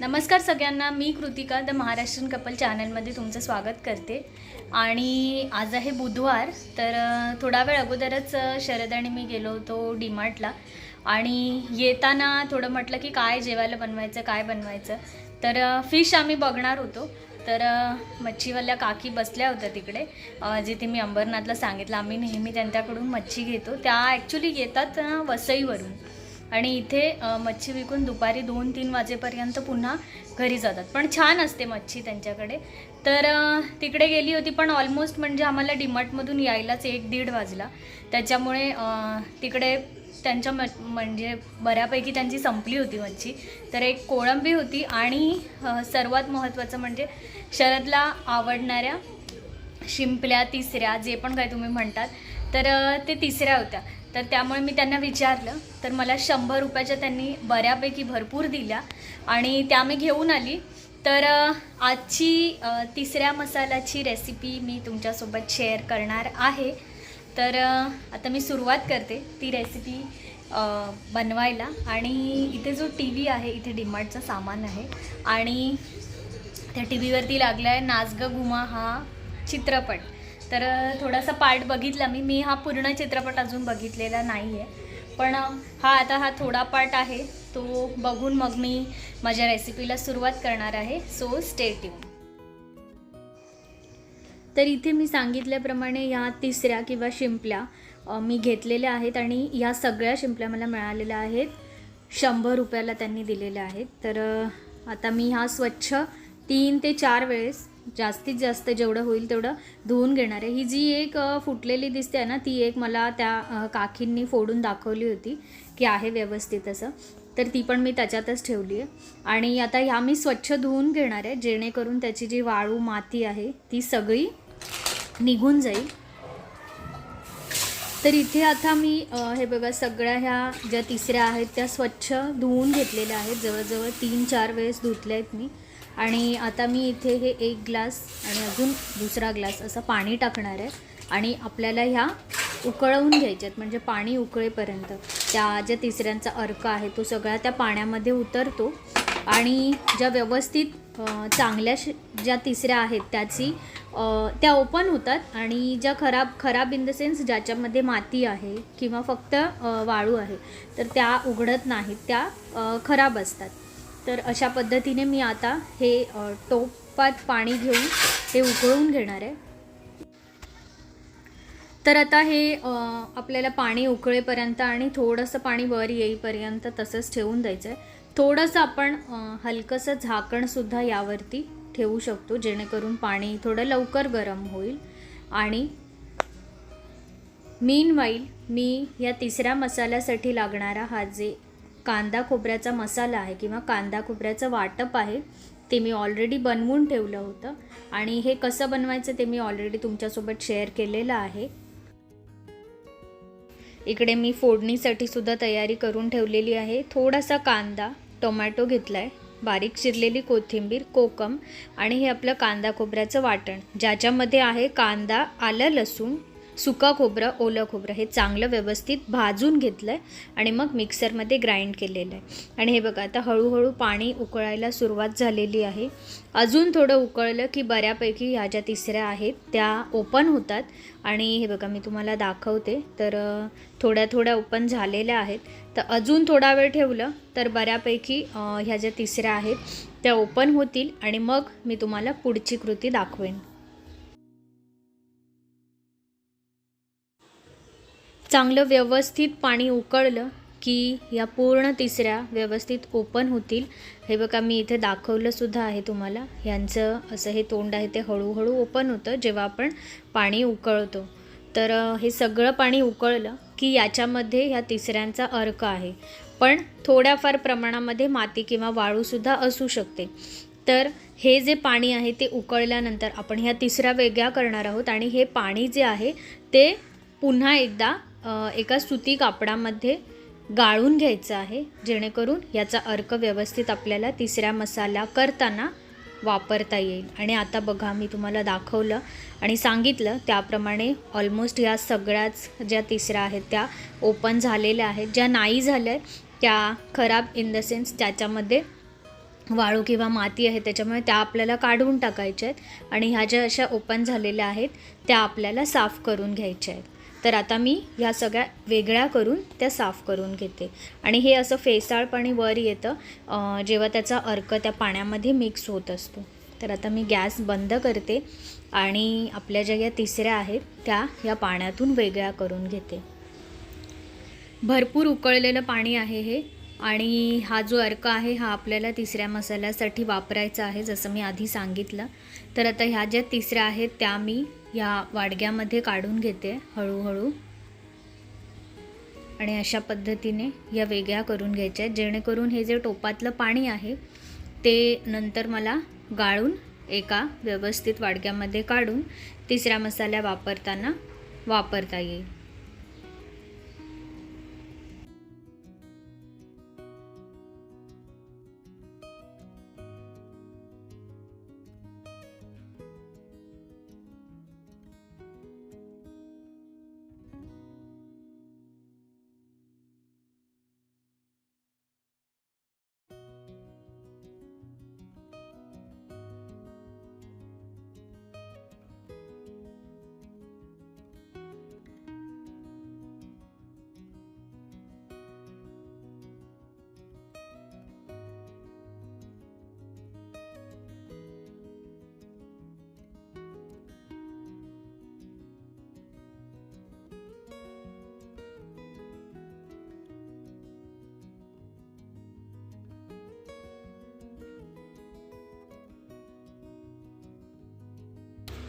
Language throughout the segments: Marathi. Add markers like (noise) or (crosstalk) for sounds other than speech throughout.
नमस्कार सगळ्यांना मी कृतिका द महाराष्ट्रीयन कपल चॅनलमध्ये तुमचं स्वागत करते. आणि आज आहे बुधवार तर थोडा वेळ अगोदरच शरद आणि मी गेलो होतो डीमार्टला. आणि येताना थोडं म्हटलं की काय जेवायला बनवायचं काय बनवायचं. तर फिश आम्ही बघणार होतो. तर मच्छीवाल्या काकी बसल्या होत्या तिकडे. जिथे मी अंबरनाथला सांगितलं आम्ही नेहमी त्यांच्याकडून मच्छी घेतो. त्या ॲक्च्युली येतात वसईवरून. आणि इथे मच्छी विकून दुपारी दोन तीन वाजेपर्यंत पुन्हा घरी जातात. पण छान असते मच्छी त्यांच्याकडे. तर तिकडे गेली होती पण ऑलमोस्ट म्हणजे आम्हाला डिमार्टमधून यायलाच एक दीड वाजला. त्याच्यामुळे तिकडे त्यांच्या म म्हणजे बऱ्यापैकी त्यांची संपली होती मच्छी. तर एक कोळंबी होती आणि सर्वात महत्त्वाचं म्हणजे शरदला आवडणाऱ्या शिंपल्या तिसऱ्या जे पण काही तुम्ही म्हणतात. तर ते तिसऱ्या होत्या. तर त्यामुळे मी त्यांना विचारलं तर मला शंभर रुपयाच्या त्यांनी बऱ्यापैकी भरपूर दिल्या आणि त्या मी घेऊन आली. तर आजची तिसऱ्या मसाल्याची रेसिपी मी तुमच्यासोबत शेअर करणार आहे. तर आता मी सुरुवात करते ती रेसिपी बनवायला. आणि इथे जो टी व्ही आहे इथे डिमार्टचं सामान आहे. आणि त्या टी व्हीवरती लागला आहे नाचग घुमा हा चित्रपट. तर थोडासा पार्ट बघितला मी. मी हा पूर्ण चित्रपट अजून बघितलेला नाही आहे पण हा आता हा थोडा पार्ट आहे. तो बघून मग मी माझ्या रेसिपीला सुरुवात करणार आहे. सो स्टेट तर इथे मी सांगितल्याप्रमाणे ह्या तिसऱ्या किंवा शिंपल्या मी घेतलेल्या आहेत आणि ह्या सगळ्या शिंपल्या मला मिळालेल्या आहेत. शंभर रुपयाला त्यांनी दिलेल्या आहेत. तर आता मी हा स्वच्छ तीन ते चार वेळेस जास्तीत जास्त जेवढं होईल तेवढं धुवून घेणार आहे. ही जी एक फुटलेली दिसते आहे ना ती एक मला त्या काकींनी फोडून दाखवली होती की आहे व्यवस्थित असं. तर ती पण मी त्याच्यातच ठेवली आहे. आणि आता ह्या मी स्वच्छ धुवून घेणार आहे जेणेकरून त्याची जी वाळू माती आहे ती सगळी निघून जाईल. तर इथे आता मी हे बघा सगळ्या ह्या ज्या तिसऱ्या आहेत त्या स्वच्छ धुवून घेतलेल्या आहेत. जवळजवळ तीन चार वेळेस धुतल्या आहेत मी. आणि आता मी इथे हे एक ग्लास आणि अजून दुसरा ग्लास असं पाणी टाकणार आहे. आणि आपल्याला ह्या उकळवून घ्यायच्यात म्हणजे पाणी उकळेपर्यंत. त्या ज्या तिसऱ्यांचा अर्क आहे तो सगळा त्या पाण्यामध्ये उतरतो. आणि ज्या व्यवस्थित चांगल्या श ज्या तिसऱ्या आहेत त्याची त्या ओपन होतात. आणि ज्या खराब खराब इन द सेन्स ज्याच्यामध्ये माती आहे किंवा फक्त वाळू आहे तर त्या उघडत नाहीत. त्या खराब असतात. तर अशा पद्धतीने मी आता हे टोपात पाणी घेऊन ते उकळून घेणार आहे. तर आता हे आपल्याला पाणी उकळेपर्यंत आणि थोडंसं पाणी वर येईपर्यंत तसंच ठेवून द्यायचं आहे. थोडंसं आपण हलकंसं झाकणसुद्धा यावरती ठेवू शकतो जेणेकरून पाणी थोडं लवकर गरम होईल. आणि मीन वाईल मी या तिसऱ्या मसाल्यासाठी लागणारा हा जे कांदा खोबऱ्याचा मसाला आहे किंवा कांदा खोबऱ्याचं वाटप आहे ते मी ऑलरेडी बनवून ठेवलं होतं. आणि हे कसं बनवायचं ते मी ऑलरेडी तुमच्यासोबत शेअर केलेलं आहे. इकडे मी फोडणीसाठी सुद्धा तयारी करून ठेवलेली आहे. थोडासा कांदा टोमॅटो घेतला आहे बारीक चिरलेली कोथिंबीर कोकम आणि हे आपलं कांदा खोबऱ्याचं वाटण. ज्याच्यामध्ये आहे कांदा आलं लसूण सुका खोबरं ओलं खोबरं हे चांगलं व्यवस्थित भाजून घेतलं आहे आणि मग मिक्सरमध्ये ग्राइंड केलेलं आहे. आणि हे बघा आता हळूहळू पाणी उकळायला सुरुवात झालेली आहे. अजून थोडं उकळलं की बऱ्यापैकी ह्या ज्या तिसऱ्या आहेत त्या ओपन होतात. आणि हे बघा मी तुम्हाला दाखवते. तर थोड्या थोड्या ओपन झालेल्या आहेत. तर अजून थोडा वेळ ठेवलं तर बऱ्यापैकी ह्या ज्या तिसऱ्या आहेत त्या ओपन होतील. आणि मग मी तुम्हाला पुढची कृती दाखवेन. चांगलं व्यवस्थित पाणी उकळलं की या पूर्ण तिसऱ्या व्यवस्थित ओपन होतील. हे बघा मी इथे दाखवलंसुद्धा आहे तुम्हाला. यांचं असं हे तोंड आहे ते हळूहळू ओपन होतं जेव्हा आपण पाणी उकळतो. तर हे सगळं पाणी उकळलं की याच्यामध्ये ह्या तिसऱ्यांचा अर्क आहे. पण थोड्याफार प्रमाणामध्ये माती किंवा वाळूसुद्धा असू शकते. तर हे जे पाणी आहे ते उकळल्यानंतर आपण ह्या तिसऱ्या वेगळ्या करणार आहोत आणि हे पाणी जे आहे ते पुन्हा एकदा एका सुती कापडामध्ये गाळून घ्यायचं आहे जेणेकरून याचा अर्क व्यवस्थित आपल्याला तिसऱ्या मसाला करताना वापरता येईल. आणि आता बघा मी तुम्हाला दाखवलं आणि सांगितलं त्याप्रमाणे ऑलमोस्ट ह्या सगळ्याच ज्या तिसऱ्या आहेत त्या ओपन झालेल्या आहेत. ज्या नाही झाल्या त्या खराब इन द सेन्स त्याच्यामध्ये वाळू किंवा माती आहे त्याच्यामुळे त्या आपल्याला काढून टाकायच्या आहेत. आणि ह्या ज्या अशा ओपन झालेल्या आहेत त्या आपल्याला साफ करून घ्यायच्या आहेत. तर आता मी ह्या सगळ्या वेगळ्या करून त्या साफ करून घेते. आणि हे असं फेसाळ पाणी वर येतं जेव्हा त्याचा अर्क त्या पाण्यामध्ये मिक्स होत असतो. तर आता मी गॅस बंद करते आणि आपल्या ज्या या तिसऱ्या आहेत त्या या पाण्यातून वेगळ्या करून घेते. भरपूर उकळलेलं पाणी आहे हे आणि हा जो अर्क आहे हा आपल्याला तिसऱ्या मसाल्यासाठी वापरायचा आहे जसं मी आधी सांगितलं. तर आता ह्या ज्या तिसऱ्या आहेत त्या मी या वाडग्यामध्ये काढून घेते हळूहळू. आणि अशा पद्धतीने या वेगळ्या करून घ्यायच्या आहेत. जेणेकरून हे जे टोपातलं पाणी आहे ते नंतर मला गाळून एका व्यवस्थित वाडग्यामध्ये काढून तिसऱ्या मसाल्या वापरताना वापरता येईल.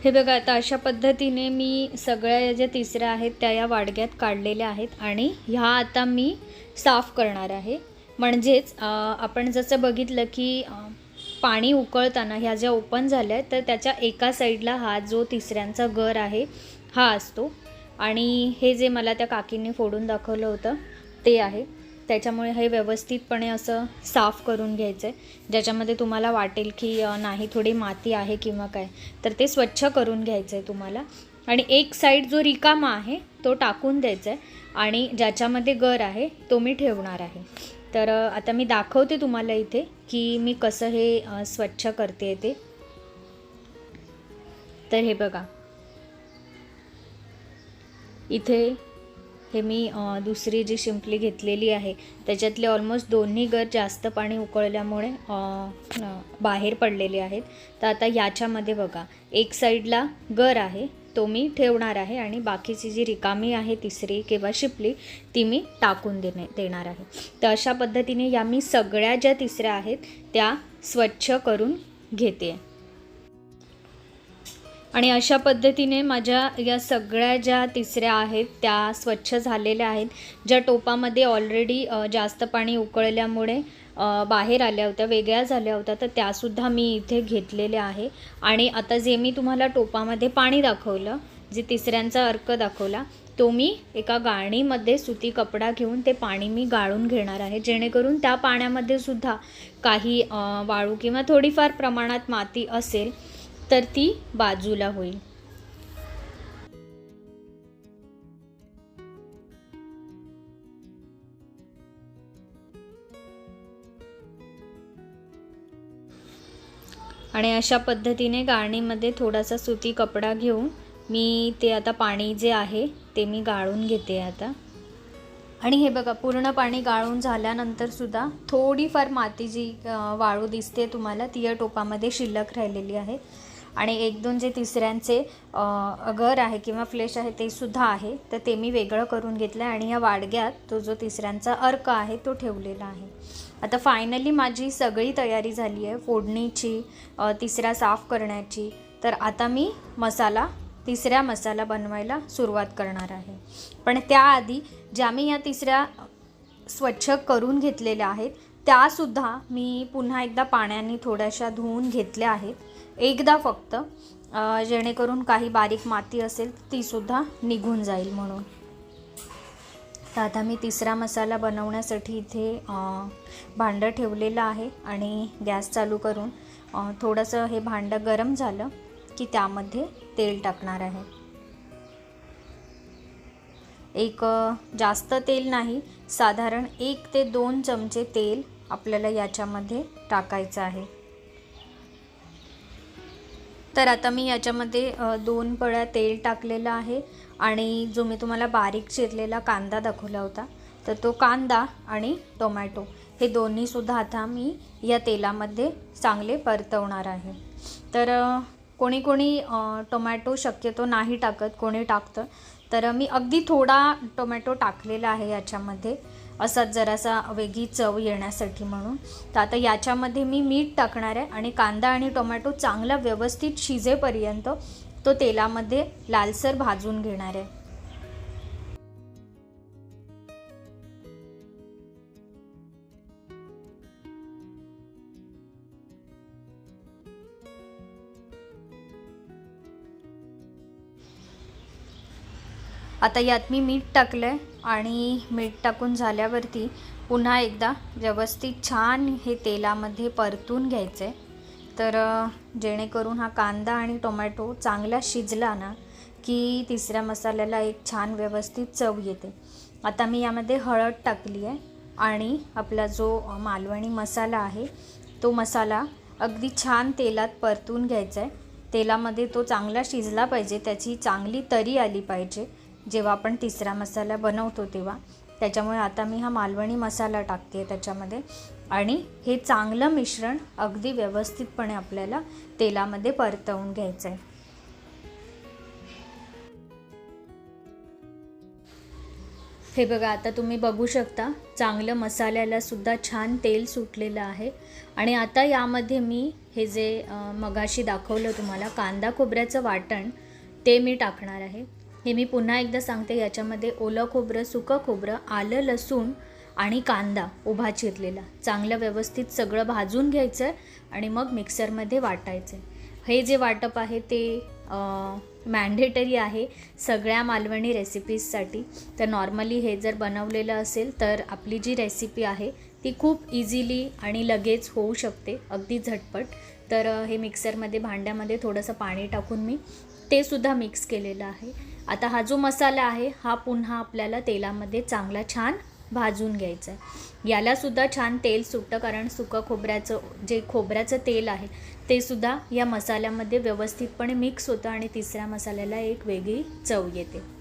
हे बघा आता अशा पद्धतीने मी सगळ्या ज्या तिसऱ्या आहेत त्या या वाडग्यात काढलेल्या आहेत आणि ह्या आता मी साफ करणार आहे. म्हणजेच आपण जसं बघितलं की पाणी उकळताना ह्या ज्या ओपन झाल्या आहेत तर त्याच्या एका साईडला हा जो तिसऱ्यांचा गर आहे हा असतो. आणि हे जे मला त्या काकींनी फोडून दाखवलं होतं ते आहे. त्याच्यामुळे हे व्यवस्थितपणे असं साफ करून घ्यायचं आहे ज्याच्यामध्ये तुम्हाला वाटेल की नाही थोडी माती आहे किंवा काय तर ते स्वच्छ करून घ्यायचं आहे तुम्हाला. आणि एक साईड जो रिकामा आहे तो टाकून द्यायचा आहे आणि ज्याच्यामध्ये गर आहे तो मी ठेवणार आहे. तर आता मी दाखवते तुम्हाला इथे की मी कसं हे स्वच्छ करते ते. तर हे बघा. इथे हे मी दुसरी जी शिंपली घेतलेली आहे त्याच्यातले ऑलमोस्ट दोन्ही गर जास्त पाणी उकळल्यामुळे बाहेर पडलेले आहेत. तर आता याच्यामध्ये बघा एक साईडला गर आहे तो मी ठेवणार आहे आणि बाकीची जी रिकामी आहे तिसरी किंवा शिपली ती मी टाकून देणे देणार आहे. तर अशा पद्धतीने या मी सगळ्या ज्या तिसऱ्या आहेत त्या स्वच्छ करून घेते. आणि अशा पद्धतीने माझ्या या सगळ्या ज्या तिसऱ्या आहेत त्या स्वच्छ झालेल्या आहेत. ज्या टोपामध्ये ऑलरेडी जास्त पाणी उकळल्यामुळे बाहेर आल्या होत्या वेगळ्या झाल्या होत्या तर त्यासुद्धा मी इथे घेतलेल्या आहे. आणि आता जे मी तुम्हाला टोपामध्ये पाणी दाखवलं जे तिसऱ्यांचा अर्क दाखवला तो मी एका गाळणीमध्ये सुती कपडा घेऊन ते पाणी मी गाळून घेणार आहे. जेणेकरून त्या पाण्यामध्ये सुद्धा काही वाळू किंवा थोडीफार प्रमाणात माती असेल तर ती बाजूला होईल. आणि अशा पद्धतीने गाळणीमध्ये थोडासा सुती कपडा घेऊन मी ते आता पाणी जे आहे ते मी गाळून घेते आता. आणि हे बघा पूर्ण पाणी गाळून झाल्यानंतर सुद्धा थोडीफार माती जी वाळू दिसते तुम्हाला ती या टोपामध्ये शिल्लक राहिलेली आहे. आणि एक दोन जे तिसऱ्यांचे घर आहे किंवा फ्लेश आहे ते सुद्धा आहे तर ते मी वेगळं करून घेतलं आहे आणि या वाडग्यात तो जो तिसऱ्यांचा अर्क आहे तो ठेवलेला आहे. आता फायनली माझी सगळी तयारी झाली आहे फोडणीची तिसऱ्या साफ करण्याची तर आता मी मसाला तिसऱ्या मसाला बनवायला सुरुवात करणार आहे. पण त्याआधी ज्या मी या तिसऱ्या स्वच्छ करून घेतलेल्या आहेत त्यासुद्धा मी पुन्हा एकदा पाण्याने थोड्याशा धुवून घेतल्या आहेत. एकदा फक्त जेणेकरून काही बारीक माती असेल तीसुद्धा निघून जाईल म्हणून. तर आता मी तिसरा मसाला बनवण्यासाठी इथे भांडं ठेवलेलं आहे आणि गॅस चालू करून थोडंसं हे भांडं गरम झालं की त्यामध्ये तेल टाकणार आहे. एक जास्त तेल नाही साधारण एक ते दोन चमचे तेल आपल्याला याच्यामध्ये टाकायचं आहे. तर आता मी याच्यामध्ये दोन पळ्या तेल टाकलेलं आहे आणि जो मी तुम्हाला बारीक चिरलेला कांदा दाखवला होता तर तो कांदा आणि टोमॅटो हे दोन्हीसुद्धा आता मी या तेलामध्ये चांगले परतवणार आहे. तर कोणी कोणी टोमॅटो शक्यतो नाही टाकत कोणी टाकतं. तर मी अगदी थोडा टोमॅटो टाकलेला आहे याच्यामध्ये. असाच जरासा वेगळी चव येण्यासाठी म्हणून. तर आता याच्यामध्ये मी मीठ टाकणार आहे आणि कांदा आणि टोमॅटो चांगला व्यवस्थित शिजेपर्यंत तो तेलामध्ये लालसर भाजून घेणार आहे. आता यात मी मीठ टाकलं आहे आणि मीठ टाकून झाल्यावरती पुन्हा एकदा व्यवस्थित छान हे तेलामध्ये परतून घ्यायचं आहे तर जेणेकरून हा कांदा आणि टोमॅटो चांगला शिजला ना की तिसऱ्या मसाल्याला एक छान व्यवस्थित चव येते. आता मी यामध्ये हळद टाकली आहे आणि आपला जो मालवणी मसाला आहे तो मसाला अगदी छान तेलात परतून घ्यायचा आहे तेलामध्ये तो चांगला शिजला पाहिजे त्याची चांगली तरी आली पाहिजे. जेव्हा आपण तिसरा मसाला बनवतो तेव्हा. त्याच्यामुळे आता मी हा मालवणी मसाला टाकते त्याच्यामध्ये. आणि हे चांगलं मिश्रण अगदी व्यवस्थितपणे आपल्याला तेलामध्ये परतवून घ्यायचं आहे हे बघा आता तुम्ही बघू शकता चांगलं मसाल्याला सुद्धा छान तेल सुटलेलं आहे. आणि आता यामध्ये मी हे जे मगाशी दाखवलं तुम्हाला कांदा खोबऱ्याचं वाटण ते मी टाकणार आहे. हे मी पुन्हा एकदा सांगते याच्यामध्ये ओलं खोबरं सुकं खोबरं आलं लसूण आणि कांदा उभा चिरलेला. चांगलं व्यवस्थित सगळं भाजून घ्यायचं आहे आणि मग मिक्सरमध्ये वाटायचं आहे हे जे वाटप आहे ते मॅन्डेटरी आहे सगळ्या मालवणी रेसिपीजसाठी तर नॉर्मली हे जर बनवलेलं असेल तर आपली जी रेसिपी आहे ती खूप इझिली आणि लगेच होऊ शकते अगदी झटपट. तर हे मिक्सरमध्ये भांड्यामध्ये थोडंसं पाणी टाकून मी ते सुद्धा मिक्स केलेलं आहे. आता हा जो मसाला आहे हा पुन्हा आपल्याला तेलामध्ये चांगला छान भाजून घ्यायचं आहे. यालासुद्धा छान तेल सुटतं कारण सुकं खोबऱ्याचं जे खोबऱ्याचं तेल आहे ते सुद्धा या मसाल्यामध्ये व्यवस्थितपणे मिक्स होतं आणि तिसऱ्या मसाल्याला एक वेगळी चव येते.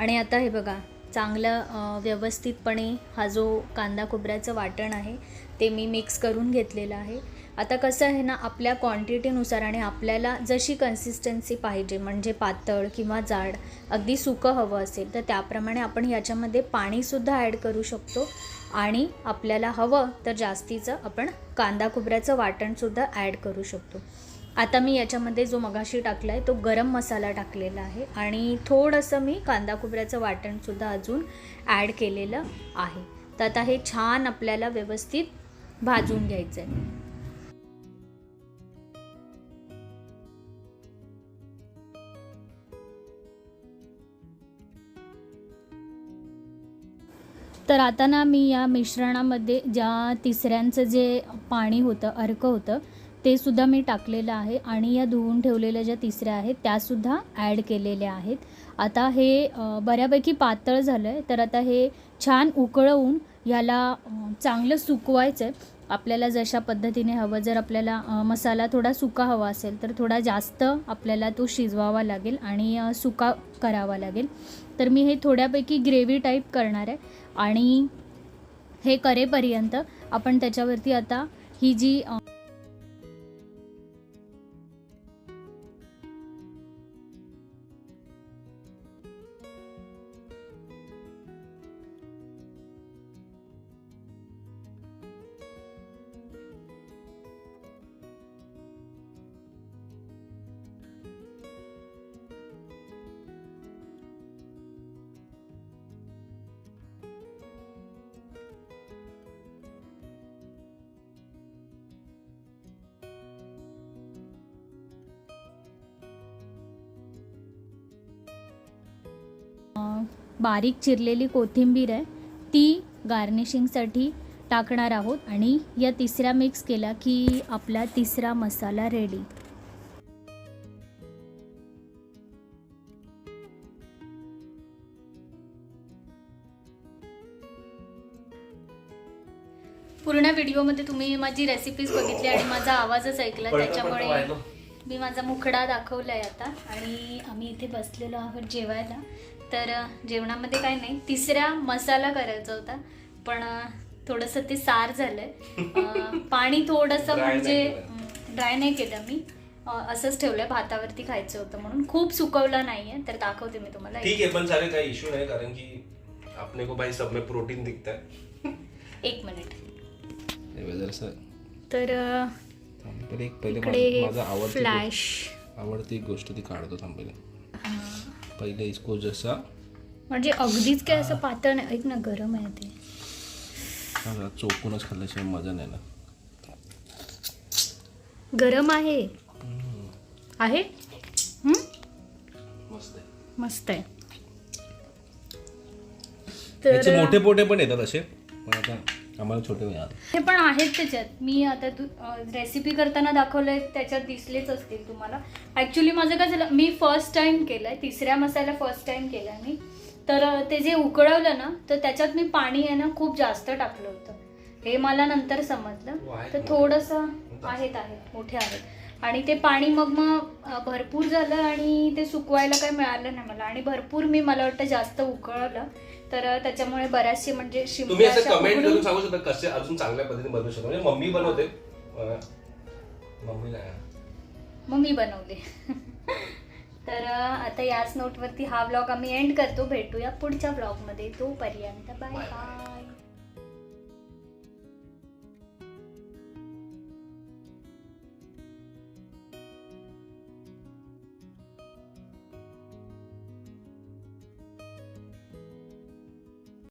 आणि आता हे बघा चांगलं व्यवस्थितपणे हा जो कांदा खोबऱ्याचं वाटण आहे ते मी मिक्स करून घेतलेलं आहे. आता कसं आहे ना आपल्या क्वांटिटीनुसार आणि आपल्याला जशी कन्सिस्टन्सी पाहिजे म्हणजे पातळ किंवा जाड अगदी सुकं हवं असेल तर त्याप्रमाणे आपण याच्यामध्ये पाणीसुद्धा ॲड करू शकतो. आणि आपल्याला हवं तर जास्तीचं आपण कांदा खोबऱ्याचं वाटणसुद्धा ॲड करू शकतो. आता मी याच्यामध्ये जो मगाशी टाकला आहे तो गरम मसाला टाकलेला आहे आणि थोडंसं मी कांदा खोबऱ्याचं वाटणसुद्धा अजून ॲड केलेलं आहे. तर आता हे छान आपल्याला व्यवस्थित भाजून घ्यायचं आहे तर आता ना मी या मिश्रणामध्ये ज्या तिसऱ्यांचं जे पाणी होतं अर्क होतं ते सुद्धा मी टाकलेलं आहे आणि या धुवून ठेवलेल्या ज्या तिसऱ्या आहेत त्यासुद्धा ॲड केलेल्या आहेत. आता हे बऱ्यापैकी पातळ झालं आहे तर आता हे छान उकळवून ह्याला चांगलं सुकवायचं आहे आपल्याला जशा पद्धतीने हवं जर आपल्याला मसाला थोडा सुका हवा असेल तर थोडा जास्त आपल्याला तो शिजवावा लागेल आणि सुका करावा लागेल. तर मी हे थोड्यापैकी ग्रेव्ही टाईप करणार आहे आणि हे करेपर्यंत आपण त्याच्यावरती आता ही जी बारीक चिरलेली कोथिंबीर आहे ती गार्निशिंगसाठी टाकणार आहोत आणि या तिसऱ्या मिक्स केला की आपला तिसरा मसाला रेडी पूर्ण व्हिडिओमध्ये तुम्ही माझी रेसिपीज बघितली आणि माझा आवाजच ऐकला त्याच्यामुळे मी माझा मुखडा दाखवला आहे आता. आणि आम्ही इथे बसलेलो आहोत जेवायला. तर जेवणामध्ये काय नाही तिसऱ्या मसाला करायचा होता. पण थोडंसं ते सार झालंय. (laughs) पाणी थोडंसं म्हणजे. ड्राय नाही केलं मी. असंच ठेवलंय भातावरती खायचं होतं म्हणून. खूप सुकवलं नाहीये तर दाखवते मी तुम्हाला. ठीक है पण सारे काही इशू नहीं कारण कि अपने को भाई सब में प्रोटीन दिखता है एक मिनिट तर एक पहिले माझं- आवडती फ्लॅश गोष्ट- आवडती एक गोष्ट ती काढतो थांब पहिले इसको जसा. म्हणजे अगदीच काय असं पातळ नाही. ऐक ना गरम आहे ते. चोकूनच खाल्ल्याशिवाय मजा नाही ना. गरम आहे. आहे? हं? मस्त आहे. मस्त आहे. मोठे पोटे पण येतात असे पण आता आम्हाला छोटे हे पण आहेत त्याच्यात. मी आता तू रेसिपी करताना दाखवलंय त्याच्यात दिसलेच असतील तुम्हाला. ॲक्च्युली माझं काय झालं मी फर्स्ट टाइम केलंय तिसऱ्या मसाला फर्स्ट टाइम केलाय मी. तर ते जे उकळवलं ना तर त्याच्यात मी पाणी आहे ना खूप जास्त टाकलं होतं. हे मला नंतर समजलं. तर. थोडंसं आहेत आहेत मोठे आहेत. आणि ते पाणी मग मग भरपूर झालं आणि ते सुकवायला काही मिळालं नाही मला. आणि भरपूर मी मला वाटतं जास्त उकळलं. तर त्याच्यामुळे बऱ्याचशे म्हणजे तुम्ही असं कमेंट करून सांगू शकता कसे अजून चांगल्या पद्धतीने बनवू शकतो. म्हणजे मम्मी बनवते. मम्मी बनवले (laughs) तर आता याच नोटवरती हा व्लॉग आम्ही एंड करतो. भेटूया पुढच्या व्लॉगमध्ये तोपर्यंत बाय बाय